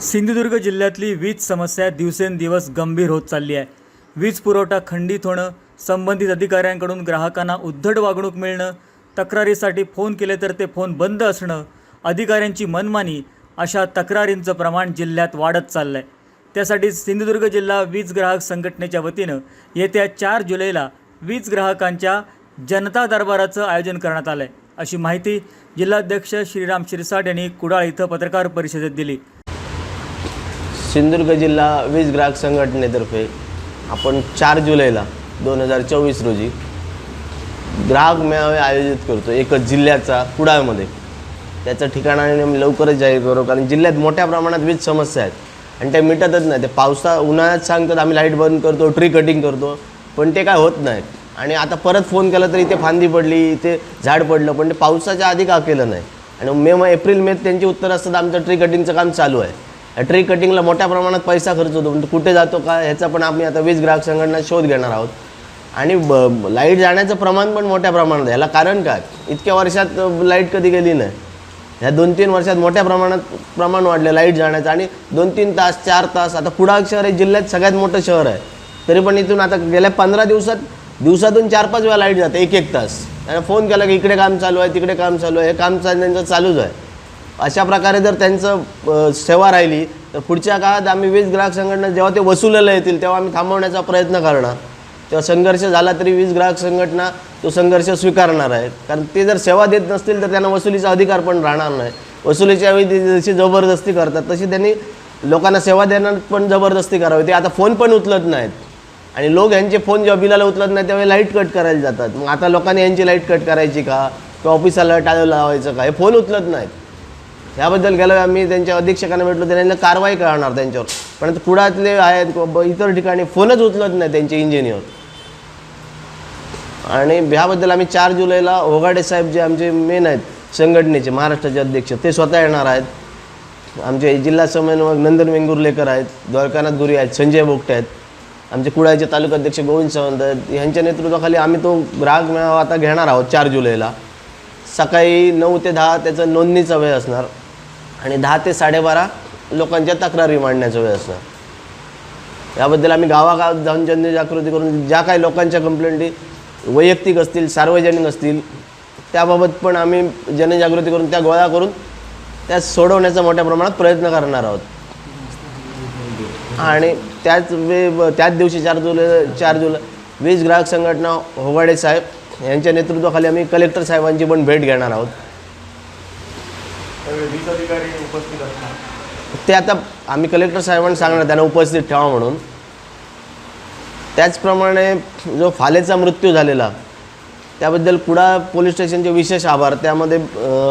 सिंधुदुर्ग जिल्ह्यातली वीज समस्या दिवसेंदिवस गंभीर होत चालली आहे. वीज पुरवठा खंडित होणं संबंधित अधिकाऱ्यांकडून ग्राहकांना उद्धट वागणूक मिळणं तक्रारीसाठी फोन केले तर ते फोन बंद असणं अधिकाऱ्यांची मनमानी अशा तक्रारींचं प्रमाण जिल्ह्यात वाढत चाललं आहे त्यासाठी सिंधुदुर्ग जिल्हा वीज ग्राहक संघटनेच्या वतीनं येत्या चार जुलैला वीज ग्राहकांच्या जनता दरबाराचं आयोजन करण्यात आलं आहे अशी माहिती जिल्हाध्यक्ष श्रीराम शिरसाट यांनी कुडाळ इथं पत्रकार परिषदेत दिली. सिंधुदुर्ग जिल्हा वीज ग्राहक संघटनेतर्फे आपण चार जुलैला दोन हजार चोवीस रोजी ग्राहक मेळावे आयोजित करतो एकच जिल्ह्याचा कुडाळमध्ये. त्याचं ठिकाण आणि आम्ही लवकरच जाहीर करू कारण जिल्ह्यात मोठ्या प्रमाणात वीज समस्या आहेत. आणि त्या मिटतच नाही ते पावसा उन्हाळ्यात सांगतात आम्ही लाइट बंद करतो ट्री कटिंग करतो. पण ते काय होत नाहीत आणि आता परत फोन केला तर इथे फांदी पडली इथे झाड पडलं पण ते पावसाच्या आधी का केलं नाही? आणि मे मग एप्रिल मे त्यांची उत्तर असतात आमचं ट्री कटिंगचं काम चालू आहे. ट्री कटिंगला मोठ्या प्रमाणात पैसा खर्च होतो. म्हणजे कुठे जातो का ह्याचा पण आम्ही आता वीज ग्राहक संघटना शोध घेणार आहोत. आणि ब लाइट जाण्याचं प्रमाण पण मोठ्या प्रमाणात आहे. ह्याला कारण काय? इतक्या वर्षात लाइट कधी गेली नाही. ह्या दोन तीन वर्षात मोठ्या प्रमाणात प्रमाण वाढलं लाइट जाण्याचं. आणि दोन तीन तास चार तास आता कुडाळ शहर हे जिल्ह्यात सगळ्यात मोठं शहर आहे. तरी पण इथून आता गेल्या पंधरा दिवसात दिवसातून चार पाच वेळा लाइट जाते एक एक तास. आणि फोन केला की इकडे काम चालू आहे तिकडे काम चालू आहे हे काम चा- त्यांचं चालूच आहे. अशा प्रकारे जर त्यांचं सेवा राहिली तर पुढच्या काळात आम्ही वीज ग्राहक संघटना जेव्हा ते वसुलेला येतील तेव्हा आम्ही थांबवण्याचा प्रयत्न करणार. तेव्हा संघर्ष झाला तरी वीज ग्राहक संघटना तो संघर्ष स्वीकारणार आहेत. कारण ते जर सेवा देत नसतील तर त्यांना वसुलीचा अधिकार पण राहणार नाही. वसुलीच्या वेळी जशी जबरदस्ती करतात तशी त्यांनी लोकांना सेवा देण्यात पण जबरदस्ती करावी. ते आता फोन पण उचलत नाहीत. आणि लोक यांचे फोन जेव्हा बिलाला उचलत नाही त्यावेळी लाइट कट करायला जातात. मग आता लोकांनी यांची लाइट कट करायची का? किंवा ऑफिसाला टाळं लावायचं का? हे फोन उचलत नाहीत. ह्याबद्दल गेलो आम्ही त्यांच्या अधीक्षकांना भेटलो त्यांना कारवाई करणार त्यांच्यावर. पण कुडातले आहेत इतर ठिकाणी फोनच उचलत नाही त्यांचे इंजिनियर आणि ह्याबद्दल आम्ही चार जुलैला होगाडे साहेब जे आमचे मेन आहेत संघटनेचे महाराष्ट्राचे अध्यक्ष ते स्वतः येणार आहेत. आमचे जिल्हा समन्वयक नंदन वेंगुर्लेकर आहेत द्वारकानाथ गुरी आहेत संजय बोगटे आहेत. आमचे कुडाळचे तालुका अध्यक्ष गोविंद सावंत आहेत. यांच्या नेतृत्वाखाली आम्ही तो ग्राहक मेळावा आता घेणार आहोत चार जुलैला. सकाळी नऊ ते दहा त्याचा नोंदणीचा वेळ असणार. आणि दहा ते साडेबारा लोकांच्या तक्रारी मांडण्याचा वेळ असणार. याबद्दल आम्ही गावागावात जाऊन जनजागृती करून ज्या काही लोकांच्या कंप्लेंटी वैयक्तिक असतील सार्वजनिक असतील त्याबाबत पण आम्ही जनजागृती करून त्या गोळा करून त्या सोडवण्याचा मोठ्या प्रमाणात प्रयत्न करणार आहोत. आणि त्याच वे त्याच दिवशी चार जुलै चार जुलै वीज ग्राहक संघटना होवाडे साहेब यांच्या नेतृत्वाखाली आम्ही कलेक्टर साहेबांची पण भेट घेणार आहोत. वीज अधिकारी उपस्थित असणार. ते आता आम्ही कलेक्टर साहेबांना सांगणार त्यांना उपस्थित ठेवा म्हणून. त्याचप्रमाणे जो फालेचा मृत्यू झालेला त्याबद्दल कुडा पोलीस स्टेशनचे विशेष आभार. त्यामध्ये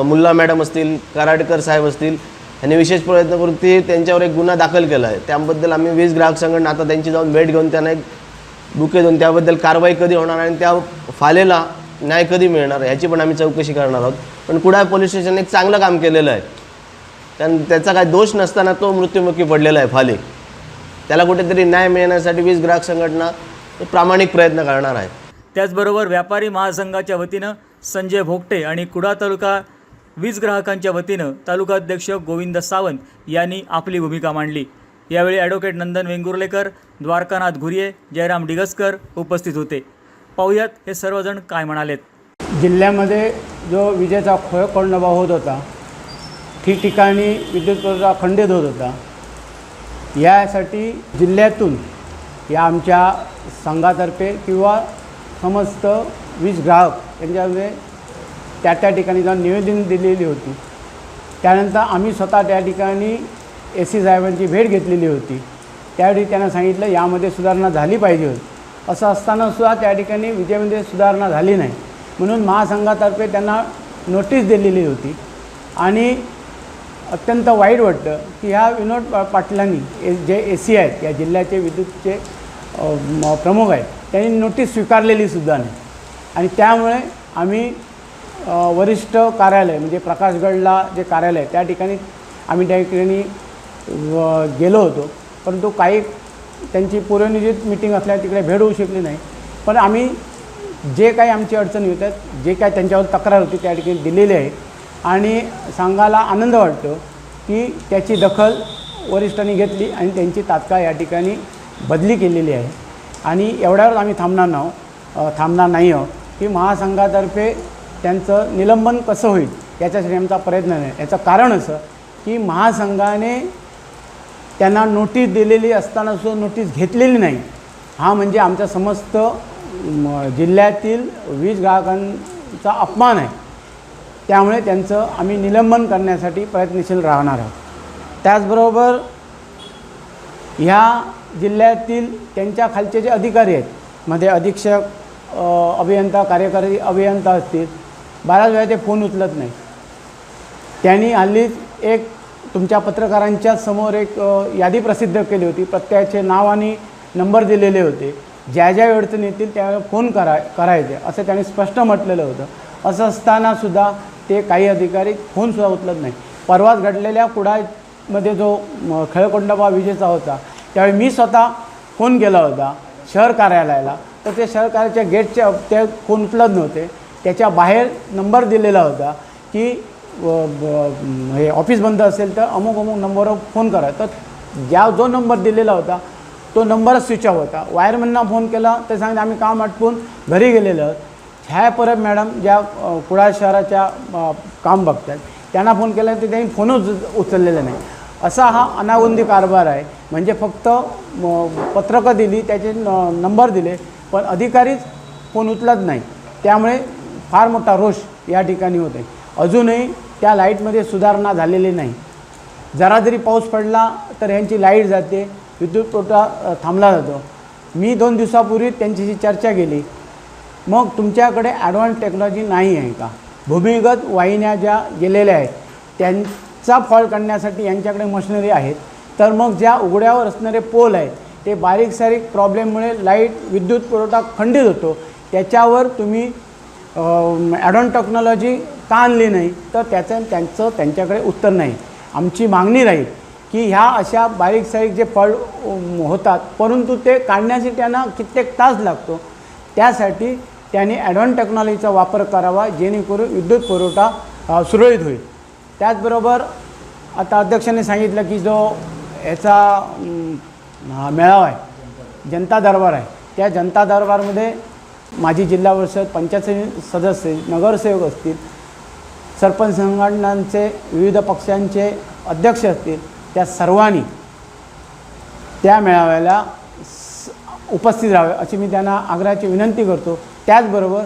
मुल्ला मॅडम असतील कराडकर साहेब असतील यांनी विशेष प्रयत्न करून ते त्यांच्यावर एक गुन्हा दाखल केला आहे. त्याबद्दल आम्ही वीज ग्राहक संघटना आता त्यांची जाऊन भेट घेऊन त्यांना एक बुके देऊन त्याबद्दल कारवाई कधी होणार आणि त्या फालेला न्याय कधी मिळणार? ह्याची पण आम्ही चौकशी करणार आहोत. पण कुडाळ पोलीस स्टेशनने एक चांगलं काम केलेलं आहे. कारण त्याचा काय दोष नसताना तो मृत्युमुखी पडलेला आहे फाले. त्याला कुठेतरी न्याय मिळण्यासाठी वीज ग्राहक संघटना प्रामाणिक प्रयत्न करणार आहे. त्याचबरोबर व्यापारी महासंघाच्या वतीनं संजय भोगटे आणि कुडा तालुका वीज ग्राहकांच्या वतीनं तालुका अध्यक्ष गोविंद सावंत यांनी आपली भूमिका मांडली. यावेळी ॲडव्होकेट नंदन वेंगुर्लेकर द्वारकानाथ घुरिये जयराम डिगसकर उपस्थित होते. पाहूयात हे सर्वजण काय म्हणालेत. जिल्ह्यामध्ये जो विजेचा खोय कोंडोबा होत होता ठिकठिकाणी विद्युत पुरवठा खंडित होत होता. यासाठी जिल्ह्यातून या आमच्या संघातर्फे किंवा समस्त वीज ग्राहक यांच्यामध्ये त्या त्या ठिकाणी जाऊन निवेदन दिलेली होती. त्यानंतर आम्ही स्वतः त्या ठिकाणी ए सी साहेबांची भेट घेतलेली होती. त्यावेळी त्यांना सांगितलं यामध्ये सुधारणा झाली पाहिजे होती. असं असताना सुद्धा त्या ठिकाणी विजेमध्ये सुधारणा झाली नाही. म्हणून महासंघातर्फे त्यांना नोटीस दिलेली होती. आणि अत्यंत वाईट वाटतं की ह्या विनोद पाटलांनी ए जे ए सी आहेत या जिल्ह्याचे विद्युतचे प्रमुख आहेत त्यांनी नोटीस स्वीकारलेली सुद्धा नाही. आणि त्यामुळे आम्ही वरिष्ठ कार्यालय म्हणजे प्रकाशगडला जे कार्यालय त्या ठिकाणी आम्ही त्या ठिकाणी गेलो होतो. परंतु काही त्यांची पूर्वनियोजित मिटिंग असल्या तिकडे भेट होऊ शकली नाही. पण आम्ही जे काही आमची अडचणी होत्या जे काही त्यांच्यावर तक्रार होती त्या ठिकाणी दिलेली आहे. आणि संघाला आनंद वाटतो की त्याची दखल वरिष्ठांनी घेतली आणि त्यांची तात्काळ या ठिकाणी बदली केलेली आहे. आणि एवढ्यावर आम्ही थांबणार नाहो थांबणार नाही आहोत की महासंघातर्फे त्यांचं निलंबन कसं होईल याच्यासाठी आमचा प्रयत्न नाही. याचं कारण असं की महासंघाने त्यांना नोटीस दिलेली असताना सुद्धा नोटीस घेतलेली नाही. हा म्हणजे आमच्या समस्त जिल्ह्यातील वीज ग्राहकांचा अपमान आहे. त्यामुळे त्यांचं आम्ही निलंबन करण्यासाठी प्रयत्नशील राहणार आहोत. त्याचबरोबर ह्या जिल्ह्यातील त्यांच्या खालचे जे अधिकारी आहेत मध्ये अधीक्षक अभियंता कार्यकारी अभियंता असतील बऱ्याच वेळा ते फोन उचलत नाही त्यांनी हल्लीच एक तुमच्या पत्रकारांच्या समोर एक यादी प्रसिद्ध केली होती. प्रत्येकाचे नाव आणि नंबर दिलेले होते. ज्या ज्या अडचणी येतील त्यावेळेला फोन करा करायचे असं त्यांनी स्पष्ट म्हटलेलं होतं. असं असतानासुद्धा ते काही अधिकारी फोनसुद्धा उचलत नाही परवाच घडलेल्या कुडामध्ये जो म, विजेचा होता त्यावेळी मी स्वतः फोन केला होता शहर कार्यालयाला. तर ते शहर कार्यालयाच्या गेटच्या ते फोन उचलत नव्हते. त्याच्या बाहेर नंबर दिलेला होता की हे ऑफिस बंद असेल तर अमुक अमुक नंबरवर फोन करा. तर ज्या जो नंबर दिलेला होता तो नंबरच स्विच ऑफ होता. वायरमॅनना फोन केला ते सांगितलं आम्ही काम आटपून घरी गेलेलो आहोत. ह्या परब मॅडम ज्या कुडाळ शहराच्या काम बघतात त्यांना फोन केला तर त्यांनी फोनच उचललेला नाही. असा हा अनागोंदी कारभार आहे. म्हणजे फक्त पत्रकं दिली त्याचे न- नंबर दिले पण अधिकारीच फोन उचलत नाही. त्यामुळे फार मोठा रोष या ठिकाणी होते अजूनही त्या लाईटमध्ये सुधारणा झालेली नाही. जरा जरी पाऊस पडला तर ह्यांची लाइट जाते विद्युत पुरवठा थांबला जातो. मी दोन दिवसापूर्वी त्यांच्याशी चर्चा केली. मग तुमच्याकडे ॲडव्हान्स टेक्नॉलॉजी नाही आहे का? भूमिगत वाहिन्या ज्या गेलेल्या आहेत त्यांचा फॉल्ट काढण्यासाठी यांच्याकडे मशिनरी आहेत. तर मग ज्या उघड्यावर असणारे पोल आहेत ते बारीक सारीक प्रॉब्लेममुळे लाइट विद्युत पुरवठा खंडित होतो. त्याच्यावर तुम्ही ॲडव्हान्स टेक्नॉलॉजी का आणली नाही तर त्याचं त्यांचं त्यांच्याकडे उत्तर नाही. आमची मागणी राहील की ह्या अशा बारीक सारीक जे फळ होतात परंतु ते काढण्यासाठी त्यांना कित्येक तास लागतो. त्यासाठी त्यांनी ॲडव्हान्स टेक्नॉलॉजीचा वापर करावा जेणेकरून विद्युत पुरवठा सुरळीत होईल. त्याचबरोबर आता अध्यक्षांनी सांगितलं की जो याचा मेळावा आहे जनता दरबार आहे त्या जनता दरबारमध्ये माजी जिल्हा परिषद पंचायत सदस्य नगरसेवक असतील सरपंच संघटनांचे विविध पक्षांचे अध्यक्ष असतील त्या सर्वांनी त्या मेळाव्याला स- उपस्थित राहावे अशी मी त्यांना आग्रहाची विनंती करतो. त्याचबरोबर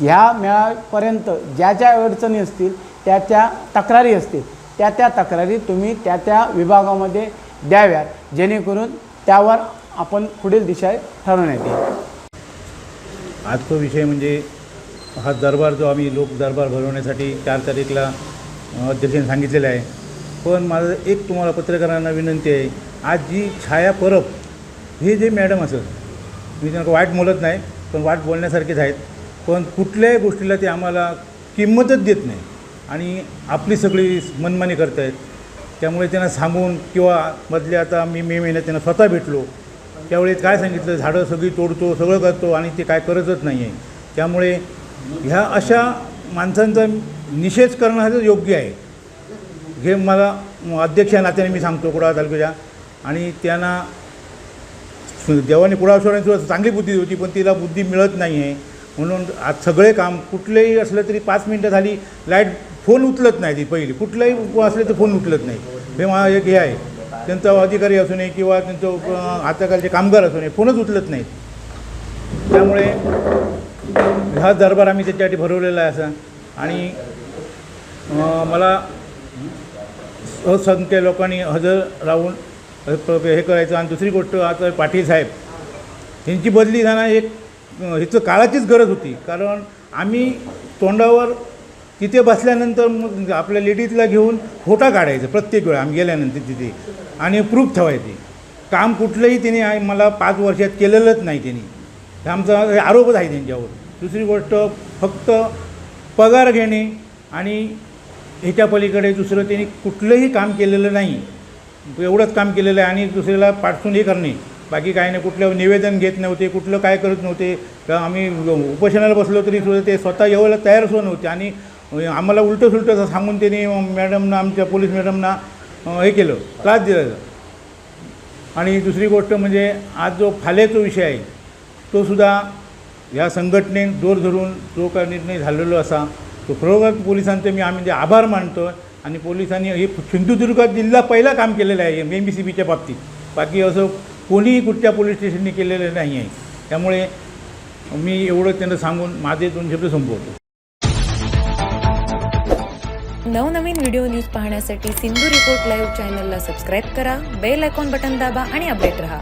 ह्या मेळाव्यापर्यंत ज्या ज्या अडचणी असतील त्या त्या तक्रारी असतील त्या त्या तक्रारी तुम्ही त्या त्या विभागामध्ये द्याव्यात जेणेकरून त्यावर आपण पुढील दिशा ठरवण्यात येईल. आजचा विषय म्हणजे हा दरबार जो आम्ही लोक दरबार भरवण्यासाठी चार तारीखला अध्यक्षांनी सांगितलेलं आहे. पण माझं एक तुम्हाला पत्रकारांना विनंती आहे आज जी छाया परब हे जे मॅडम असत मी त्यांना वाईट बोलत नाही पण वाट बोलण्यासारखेच आहेत पण कुठल्याही गोष्टीला ते आम्हाला किंमतच देत नाही. आणि आपली सगळी मनमानी करत आहेत त्यामुळे त्यांना सांगून किंवा मधले आता मी मे महिन्यात त्यांना स्वतः भेटलो त्यावेळी काय सांगितलं झाडं सगळी तोडतो सगळं करतो आणि ते काय करतच नाही आहे त्यामुळे ह्या अशा माणसांचा निषेध करणं हे योग्य आहे हे मला अध्यक्ष या नात्याने मी सांगतो कुडाळ तालुक्याच्या. आणि त्यांना देवाने कुडाळश्वरांनी सुद्धा चांगली बुद्धी होती पण तिला बुद्धी मिळत नाही आहे म्हणून आज सगळे काम कुठलेही असलं तरी पाच मिनटं झाली लाइट फोन उचलत नाही ती पहिली. कुठलाही असले तर फोन उचलत नाही. हे मला एक हे आहे. त्यांचा अधिकारी असू नये किंवा त्यांचं अं, आताकालचे कामगार असू नये फोनच उचलत नाहीत. त्यामुळे हा दरबार आम्ही त्याच्यासाठी भरवलेला आहे असा. आणि मला असंख्य लोकांनी हजर राहून हे करायचं. आणि दुसरी गोष्ट आता पाटील साहेब ह्यांची बदली जाणं एक हिचं काळाचीच गरज होती. कारण आम्ही तोंडावर तिथे बसल्यानंतर मग आपल्या लेडीजला घेऊन फोटा काढायचं प्रत्येक वेळा. आम्ही गेल्यानंतर तिथे. आणि प्रूफ ठेवायचे. काम कुठलंही तिने मला पाच वर्षात केलेलंच नाही त्यांनी हे आमचा हे आरोपच आहे त्यांच्यावर दुसरी गोष्ट फक्त पगार घेणे आणि ह्याच्या पलीकडे दुसरं त्यांनी कुठलंही काम केलेलं नाही. एवढंच काम केलेलं आहे आणि दुसऱ्याला पाठसून हे करणे. बाकी काही नाही कुठलं निवेदन घेत नव्हते कुठलं काय करत नव्हते. किंवा आम्ही उपोषणाला बसलो तरी सुद्धा ते स्वतः यायला तयार सुद्धा नव्हते. आणि आम्हाला उलटं सुलटं सांगून त्यांनी मॅडमना आमच्या पोलीस मॅडमना हे केलं त्रास दिला. आणि दुसरी गोष्ट म्हणजे आज जो फाल्याचा विषय आहे तो सुद्धा या संघटनेन जोर धरून जो काय निर्णय झालेलो असा तो खरोखर पोलिसांचे मी आम्ही म्हणजे आभार मानतो आणि पोलिसांनी हे सिंधुदुर्ग जिल्हा पहिला काम केलेलं आहे एम बी सी बीच्या बाबतीत. बाकी असं कोणीही कुठच्या पोलीस स्टेशननी केलेलं नाही आहे. त्यामुळे मी एवढं त्यांना सांगून माझे दोन शब्द संपवतो. नवनवीन व्हिडिओ न्यूज पाहण्यासाठी सिंधू रिपोर्ट लाईव्ह चॅनलला सबस्क्राईब करा बेल आयकॉन बटन दाबा आणि अपडेट रहा.